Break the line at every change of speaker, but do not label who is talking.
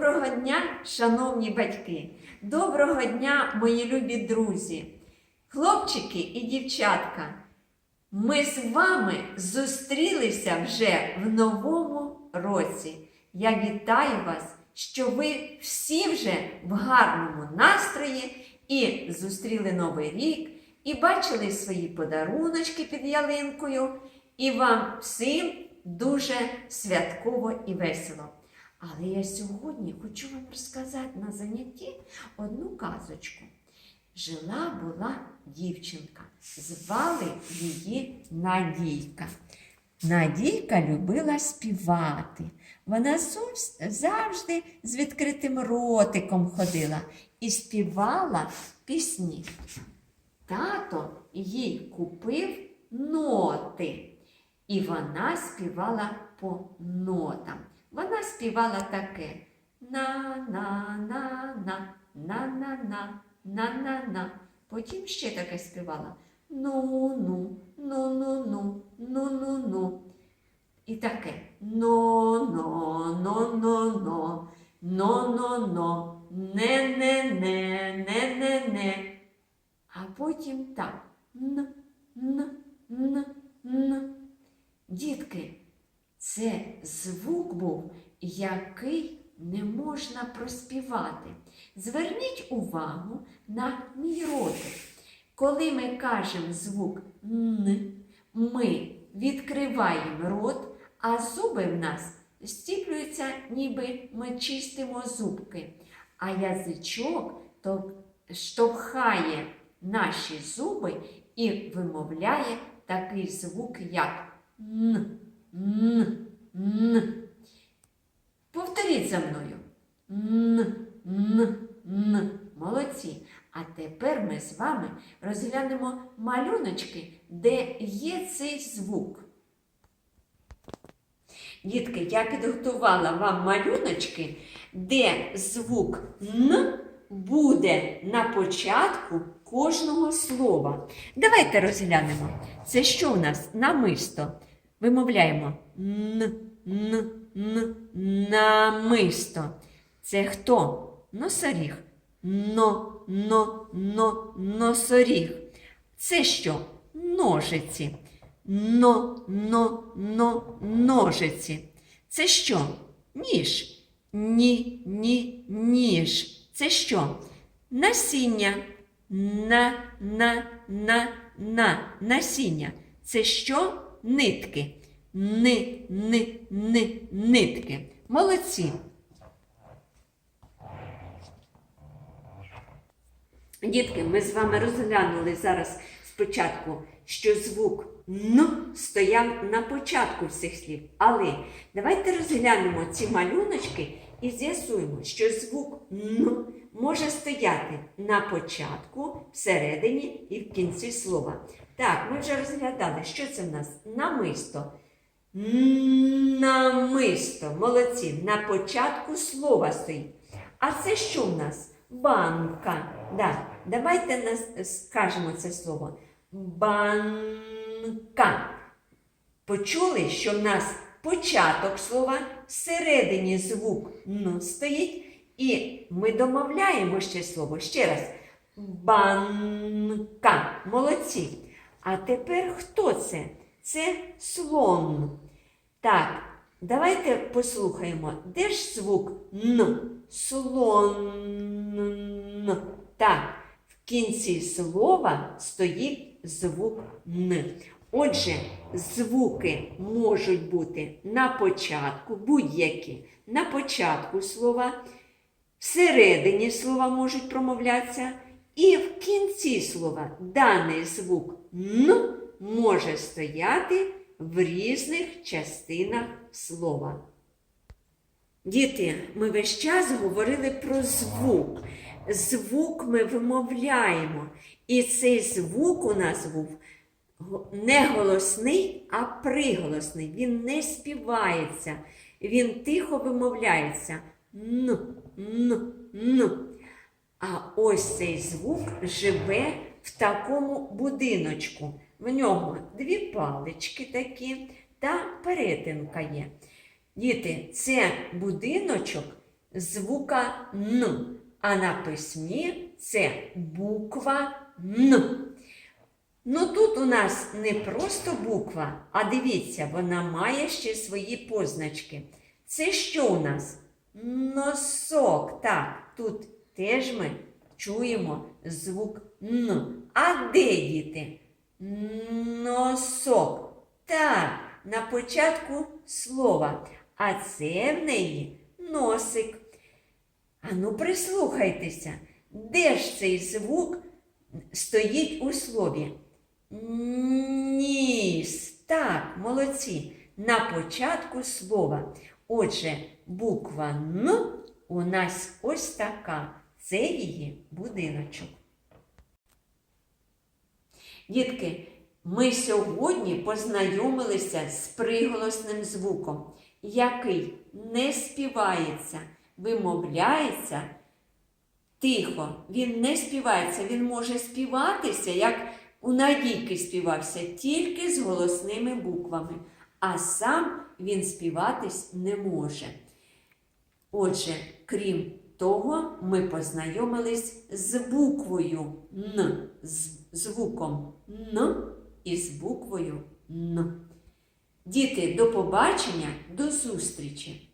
Доброго дня, шановні батьки! Доброго дня, мої любі друзі, хлопчики і дівчатка! Ми з вами зустрілися вже в новому році. Я вітаю вас, що ви всі вже в гарному настрої і зустріли Новий рік, і бачили свої подаруночки під ялинкою, і вам всім дуже святково і весело. Але я сьогодні хочу вам розказати на занятті одну казочку. Жила була дівчинка, звали її Надійка. Надійка любила співати. Вона завжди з відкритим ротиком ходила і співала пісні. Тато їй купив ноти, і вона співала по нотам. Вона співала таке на-на-на-на, на-на-на, на-на-на. Потім ще таке співала ну-ну, ну-ну-ну, ну-ну-ну. І таке но-но-но-но-но, но-но-но, не-не-не, не-не-не. А потім так н, н, н, н. Дітки, це звук був, який не можна проспівати. Зверніть увагу на мій ротик. Коли ми кажемо звук н, ми відкриваємо рот, а зуби в нас стіплюються, ніби ми чистимо зубки. А язичок то штовхає наші зуби і вимовляє такий звук, як н, н, н. Повторіть за мною. Н, н, н. Молодці. А тепер ми з вами розглянемо малюночки, де є цей звук. Дітки, я підготувала вам малюночки, де звук Н буде на початку кожного слова. Давайте розглянемо. Це що у нас? Намисто. Вимовляємо Н, Н, Н, намисто. Це хто? Носоріг. Но, но, но, носоріг. Це що? Ножиці. Но, но, но, ножиці. Це що? Ніж. Ні, ні, ніж. Це що? Насіння. На, на, на, на. Насіння. Це що? Нитки. Ни, ни, ни, нитки. Молодці. Дітки, ми з вами розглянули зараз спочатку, що звук Н стояв на початку всіх слів. Але давайте розглянемо ці малюночки і з'ясуємо, що звук Н може стояти на початку, всередині і в кінці слова. Так, ми вже розглядали, що це в нас намисто. Намисто. Молодці. На початку слова стоїть. А це що в нас? Банка. Да. Давайте скажемо це слово. Банка. Почули, що в нас початок слова, всередині звук «н» стоїть, і ми домовляємо ще слово. Ще раз. Банка. Молодці. А тепер хто це? Це слон. Так, давайте послухаємо, де ж звук Н? Слон. Так, в кінці слова стоїть звук Н. Отже, звуки можуть бути на початку, будь-які, на початку слова, всередині слова можуть промовлятися, і в кінці слова даний звук Н може стояти в різних частинах слова. Діти, ми весь час говорили про звук. Звук ми вимовляємо. І цей звук у нас був не голосний, а приголосний. Він не співається, він тихо вимовляється. Н, н, н. А ось цей звук живе в такому будиночку. В нього дві палички такі та перетинка є. Діти, це будиночок звука Н. А на письмі це буква Н. Ну тут у нас не просто буква, а дивіться, вона має ще свої позначки. Це що у нас? Носок. Так, тут теж ми чуємо звук Н. А де діти? Носок. Так, на початку слова. А це в неї носик. Ану, прислухайтеся, де ж цей звук стоїть у слові? Ніс. Так, молодці. На початку слова. Отже, буква Н у нас ось така. Це її будиночок. Дітки, ми сьогодні познайомилися з приголосним звуком, який не співається, вимовляється тихо. Він не співається, він може співатися, як у Надійки співався, тільки з голосними буквами, а сам він співатись не може. Отже, крім того, ми познайомились з буквою Н, з звуком Н і з буквою Н. Діти, до побачення, до зустрічі!